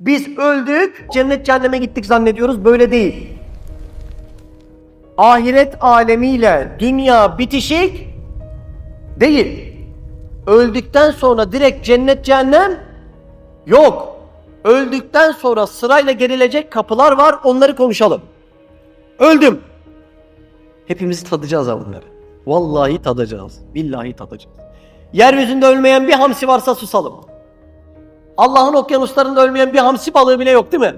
Biz öldük, cennet cehenneme gittik zannediyoruz. Böyle değil. Ahiret alemiyle dünya bitişik değil. Öldükten sonra direkt cennet cehennem yok. Öldükten sonra sırayla gerilecek kapılar var. Onları konuşalım. Öldüm. Hepimiz tadacağız ha bunları. Vallahi tadacağız. Billahi tadacağız. Yeryüzünde ölmeyen bir hamsi varsa susalım. Allah'ın okyanuslarında ölmeyen bir hamsi balığı bile yok değil mi?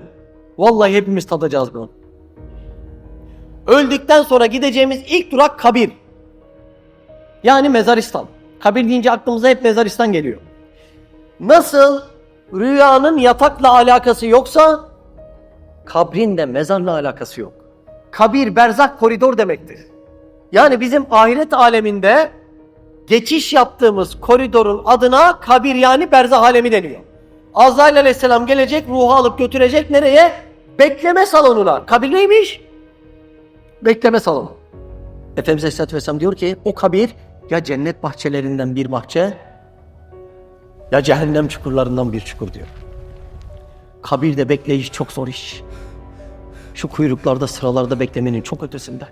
Vallahi hepimiz tadacağız bunu. Öldükten sonra gideceğimiz ilk durak kabir. Yani mezaristan. Kabir deyince aklımıza hep mezaristan geliyor. Nasıl rüyanın yatakla alakası yoksa kabrin de mezarla alakası yok. Kabir, berzak, koridor demektir. Yani bizim ahiret aleminde geçiş yaptığımız koridorun adına kabir yani berzah alemi deniyor. Azrail aleyhisselam gelecek, ruhu alıp götürecek nereye? Bekleme salonuna. Kabir neymiş? Bekleme salonu. Efendimiz Aleyhisselatü Vesselam diyor ki o kabir ya cennet bahçelerinden bir bahçe ya cehennem çukurlarından bir çukur diyor. Kabirde bekleyiş çok zor iş. Şu kuyruklarda sıralarda beklemenin çok ötesinde.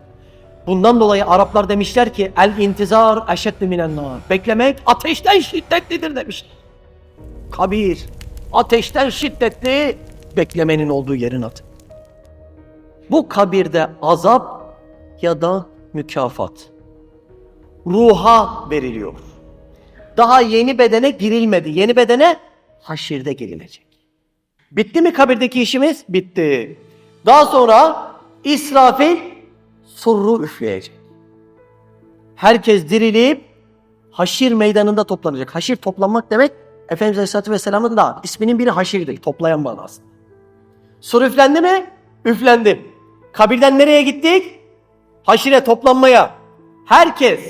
Bundan dolayı Araplar demişler ki el intizar eşeddi minen. Beklemek ateşten şiddetlidir demiş. Kabir ateşten şiddetli beklemenin olduğu yerin adı. Bu kabirde azap ya da mükafat ruha veriliyor. Daha yeni bedene girilmedi. Yeni bedene haşirde girilecek. Bitti mi kabirdeki işimiz? Bitti. Daha sonra İsrafil surru üfleyecek. Herkes dirilip haşir meydanında toplanacak. Haşir toplanmak demek Efendimiz Aleyhisselatü Vesselam'ın da isminin biri haşirdir. Toplayan manası. Sur üflendi mi? Üflendi. Kabirden nereye gittik? Haşire toplanmaya. Herkes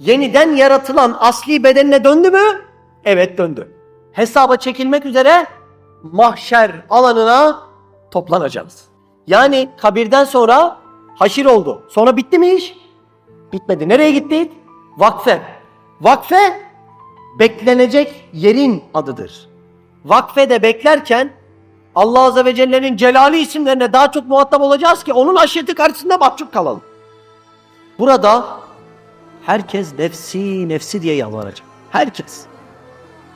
yeniden yaratılan asli bedenine döndü mü? Evet döndü. Hesaba çekilmek üzere mahşer alanına toplanacağız. Yani kabirden sonra haşir oldu. Sonra bitti mi iş? Bitmedi. Nereye gittik? Vakfe. Vakfe beklenecek yerin adıdır. Vakfede beklerken Allah Azze ve Celle'nin celali isimlerine daha çok muhatap olacağız ki onun aşireti karşısında mahcup kalalım. Burada herkes nefsi nefsi diye yalvaracak. Herkes.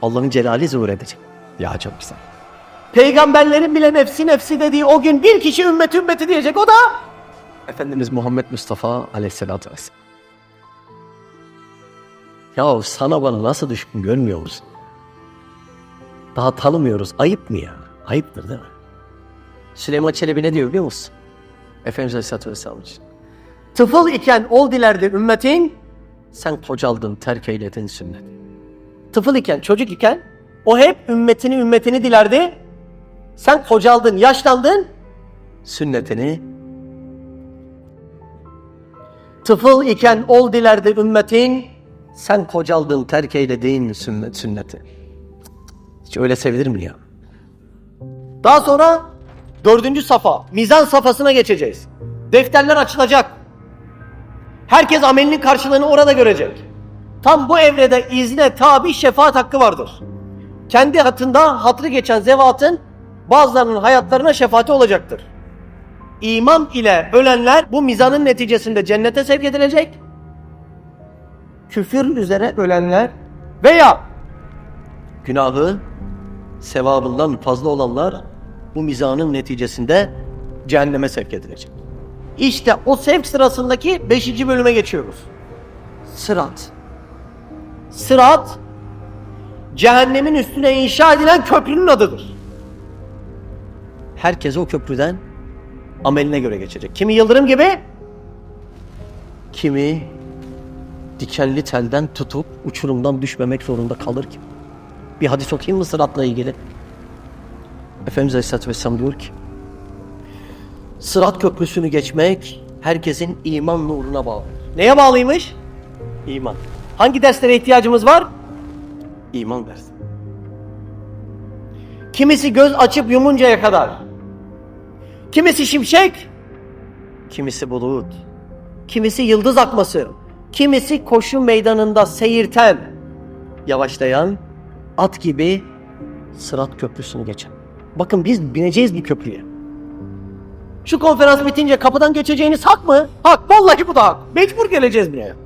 Allah'ın celali zuhur edecek. Ya çok güzel. Peygamberlerin bile nefsi nefsi dediği o gün bir kişi ümmeti ümmeti diyecek. O da Efendimiz Muhammed Mustafa aleyhissalatü vesselam. Ya sana bana nasıl düşkün görmüyor musun? Daha tanımıyoruz. Ayıp mı ya? Ayıptır değil mi? Süleyman Çelebi ne diyor biliyor musun? Efendimiz Aleyhisselatü Vesselam için. Tıfıl iken ol dilerdi ümmetin, sen kocaldın, terk eyledin sünnet. Tıfıl iken, çocuk iken, o hep ümmetini ümmetini dilerdi. Sen kocaldın, yaşlandın, sünnetini. Tıfıl iken ol dilerdi ümmetin, sen kocaldın, terk eyledin sünnet, sünneti. Hiç öyle sevilir mi ya? Daha sonra dördüncü safa, mizan safhasına geçeceğiz. Defterler açılacak. Herkes amelinin karşılığını orada görecek. Tam bu evrede izne tabi şefaat hakkı vardır. Kendi hatında hatrı geçen zevatın bazılarının hayatlarına şefaati olacaktır. İman ile ölenler bu mizanın neticesinde cennete sevk edilecek. Küfür üzere ölenler veya günahı sevabından fazla olanlar bu mizanın neticesinde cehenneme sevk edilecek. İşte o sevk sırasındaki beşinci bölüme geçiyoruz. Sırat. Sırat, cehennemin üstüne inşa edilen köprünün adıdır. Herkes o köprüden ameline göre geçecek. Kimi yıldırım gibi, kimi dikenli telden tutup uçurumdan düşmemek zorunda kalır ki. Bir hadis okuyayım mı sıratla ilgili? Efendimiz Aleyhisselatü Vesselam diyor ki Sırat köprüsünü geçmek herkesin iman nuruna bağlı. Neye bağlıymış? İman. Hangi derslere ihtiyacımız var? İman dersi. Kimisi göz açıp yumuncaya kadar. Kimisi şimşek, kimisi bulut, kimisi yıldız akması, kimisi koşu meydanında seyirten, yavaşlayan, at gibi sırat köprüsünü geçen. Bakın biz bineceğiz bu köprüye. Şu konferans bitince kapıdan geçeceğiniz hak mı? Hak. Vallahi bu da hak. Mecbur geleceğiz buraya.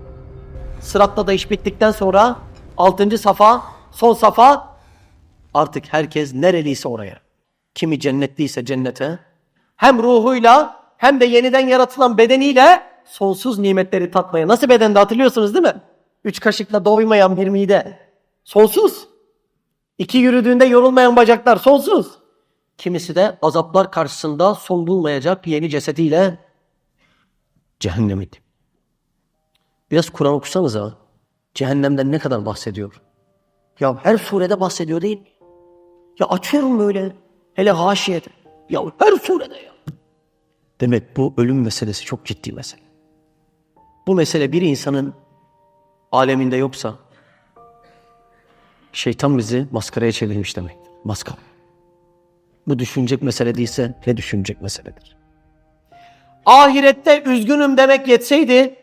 Sıratla da iş bittikten sonra 6. safa, son safa artık herkes nereliyse oraya. Kimi cennetliyse cennete. Hem ruhuyla hem de yeniden yaratılan bedeniyle sonsuz nimetleri tatmaya. Nasıl bedende hatırlıyorsunuz değil mi? Üç kaşıkla doymayan bir mide. Sonsuz. İki yürüdüğünde yorulmayan bacaklar sonsuz. Kimisi de azaplar karşısında son bulmayacak yeni cesediyle cehenneme indi. Biraz Kur'an okusanız ha. Cehennemden ne kadar bahsediyor? Ya her surede bahsediyor değil mi? Ya açıyorum böyle. Hele haşiyede. Ya her surede ya. Demek bu ölüm meselesi çok ciddi mesele. Bu mesele bir insanın aleminde yoksa şeytan bizi maskaraya çevirmiş demektir. Maskara. Bu düşünecek mesele değilse ne düşünecek meseledir? Ahirette üzgünüm demek yetseydi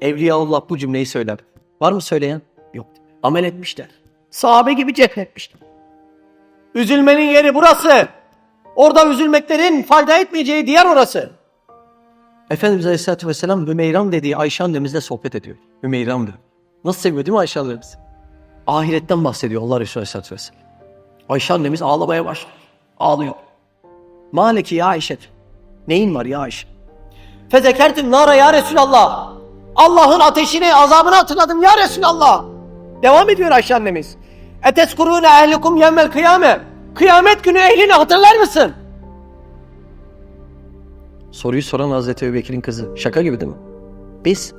Evliyaullah bu cümleyi söyler. Var mı söyleyen? Yok. Amel etmişler. Sahabe gibi cehretmişler. Üzülmenin yeri burası. Orada üzülmeklerin fayda etmeyeceği diğer orası. Efendimiz Aleyhisselatü Vesselam Hümeyran dediği Ayşe annemizle sohbet ediyor. Hümeyran diyor. Nasıl seviyor değil mi Ayşe annemiz? Ahiretten bahsediyor Allah Resulü Aleyhisselatü Vesselam. Ayşe annemiz ağlamaya başlıyor. Ağlıyor. Maleki ya Ayşe. Neyin var ya Ayşe? Fezekertim nara ya Resulallah. Allah'ın ateşini, azabını hatırladım ya Resulallah. Devam ediyor Ayşe annemiz. Eteskurune ehlikum yevmel kıyame. Kıyamet günü ehlini hatırlar mısın? Soruyu soran Hazreti Ebubekir'in kızı. Şaka gibi değil mi? Biz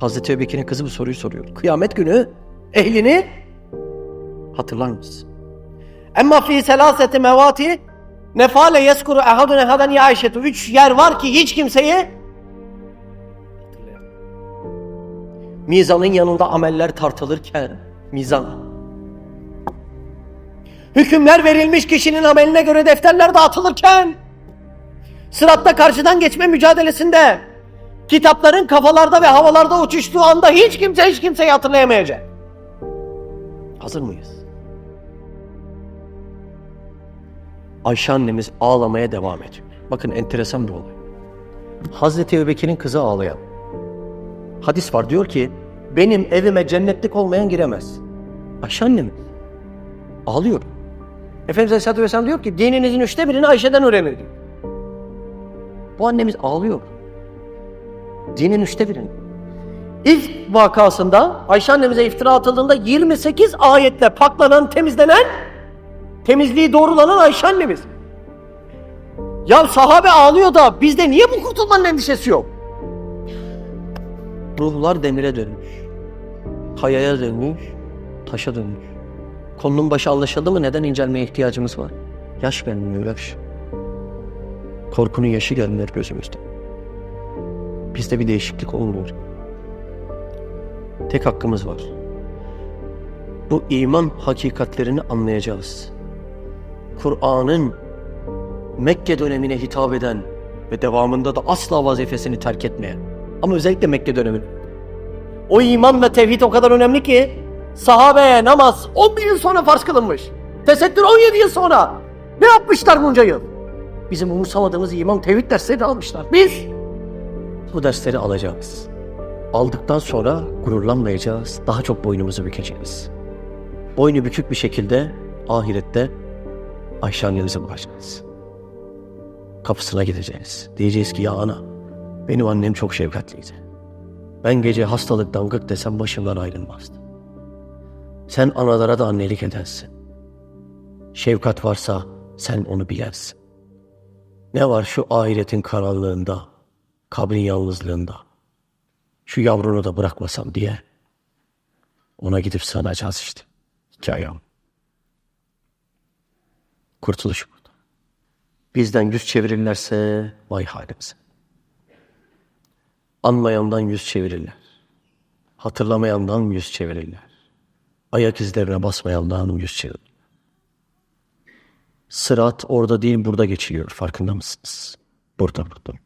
Hazreti Ebubekir'in kızı bu soruyu soruyor. Kıyamet günü ehlini hatırlar mısın? Emma fi selaseti mevati nefale yeskuru ehadun ehadan ya Ayşetu. Üç yer var ki hiç kimseyi Mizanın yanında ameller tartılırken mizan. Hükümler verilmiş kişinin ameline göre defterler dağıtılırken sıratta karşıdan geçme mücadelesinde kitapların kafalarda ve havalarda uçuştuğu anda hiç kimse hiç kimseyi hatırlayamayacak. Hazır mıyız? Ayşe annemiz ağlamaya devam ediyor. Bakın enteresan bir olay. Hazreti Ebubekir'in kızı ağlayan. Hadis var diyor ki benim evime cennetlik olmayan giremez. Ayşe annemiz ağlıyor. Efendimiz Aleyhisselatü Vesselam diyor ki dininizin üçte birini Ayşe'den öğrenir diyor. Bu annemiz ağlıyor. Dinin üçte birini. İlk vakasında Ayşe annemize iftira atıldığında 28 ayetle paklanan, temizlenen, temizliği doğrulanan Ayşe annemiz. Ya sahabe ağlıyor da bizde niye bu kurtulmanın endişesi yok? Ruhlar demire dönmüş. Kayaya dönmüş, taşa dönmüş. Konunun başı anlaşıldı mı neden incelmeye ihtiyacımız var? Yaş gelmiyor yaş. Korkunun yaşı gelmiyor gözümüzde. Bizde bir değişiklik olmuyor. Tek hakkımız var. Bu iman hakikatlerini anlayacağız. Kur'an'ın Mekke dönemine hitap eden ve devamında da asla vazifesini terk etmeyen ama özellikle Mekke dönemi. O iman ve tevhid o kadar önemli ki sahabeye namaz 11 yıl sonra farz kılınmış. Tesettür 17 yıl sonra. Ne yapmışlar bunca yıl? Bizim umursamadığımız iman tevhid dersleri almışlar. Biz bu dersleri alacağız. Aldıktan sonra gururlanmayacağız. Daha çok boynumuzu bükeceğiz. Boynu bükük bir şekilde ahirette Ayşe annemizi bulacağız. Kapısına gideceğiz. Diyeceğiz ki ya ana benim annem çok şefkatliydi. Ben gece hastalıktan gık desem başımdan ayrılmazdı. Sen analara da annelik edensin. Şefkat varsa sen onu bilersin. Ne var şu ahiretin karanlığında, kabrin yalnızlığında. Şu yavrunu da bırakmasam diye. Ona gidip sanacağız işte. Hikayem. Kurtuluş burada. Bizden yüz çevirirlerse vay halimize. Anmayandan yüz çevirirler. Hatırlamayandan yüz çevirirler. Ayak izlerine basmayandan yüz çevirirler. Sırat orada değil burada geçiliyor farkında mısınız? Burada burada.